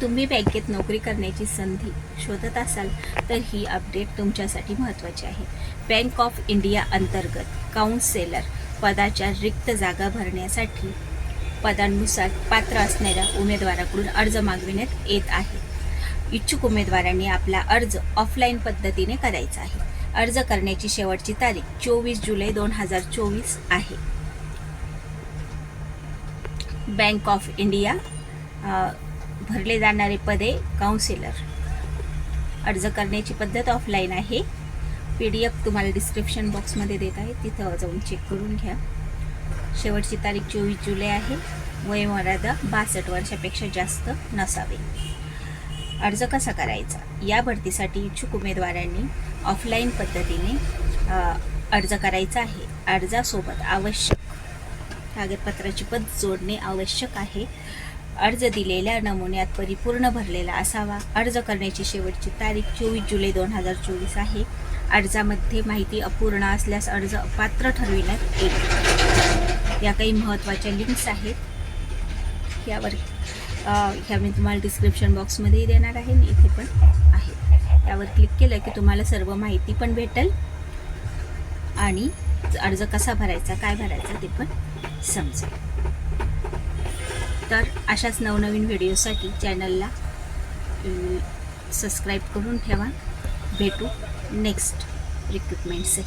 तुम्ही बँकेत नोकरी करण्याची संधी शोधत असाल तर ही अपडेट तुमच्यासाठी महत्त्वाची आहे. बँक ऑफ इंडिया अंतर्गत काउन्सेलर पदाच्या रिक्त जागा भरण्यासाठी पदांनुसार पात्र असणाऱ्या उमेदवाराकडून अर्ज मागविण्यात येत आहे. इच्छुक उमेदवारांनी आपला अर्ज ऑफलाईन पद्धतीने करायचा आहे. अर्ज करण्याची शेवटची तारीख चोवीस जुलै दोन हजार चोवीस आहे. बँक ऑफ इंडिया भरले जाणारे पदे काउन्सिलर अर्ज करण्याची पद्धत ऑफलाईन आहे. पी डी एफ तुम्हाला डिस्क्रिप्शन बॉक्समध्ये देत आहे. तिथं जाऊन चेक करून घ्या. शेवटची तारीख चोवीस जुलै आहे. वयमर्यादा बासष्ट वर्षापेक्षा जास्त नसावे. अर्ज कसा करायचा? या भरतीसाठी इच्छुक उमेदवारांनी ऑफलाईन पद्धतीने अर्ज करायचा आहे. अर्जासोबत आवश्यक कागदपत्राची पद जोडणे आवश्यक आहे. अर्ज दिलेल्या नमुन्यात परिपूर्ण भरलेला असावा. अर्ज करण्याची शेवटची तारीख चोवीस जुलै दोन हजार चोवीस आहे. अर्जामध्ये माहिती अपूर्ण असल्यास अर्ज अपात्र ठरविण्यात येईल. या काही महत्त्वाच्या लिंक्स आहेत. यावर ह्या मी तुम्हाला डिस्क्रिप्शन बॉक्समध्येही देणार आहे. आणि इथे पण आहे. यावर क्लिक केलं की तुम्हाला सर्व माहिती पण भेटेल. आणि अर्ज कसा भरायचा काय भरायचा ते पण समजेल. तर अशाच नवनवीन व्हिडिओसाठी चॅनलला. सबस्क्राईब करून ठेवा. भेटू नेक्स्ट रिक्रुटमेंटसही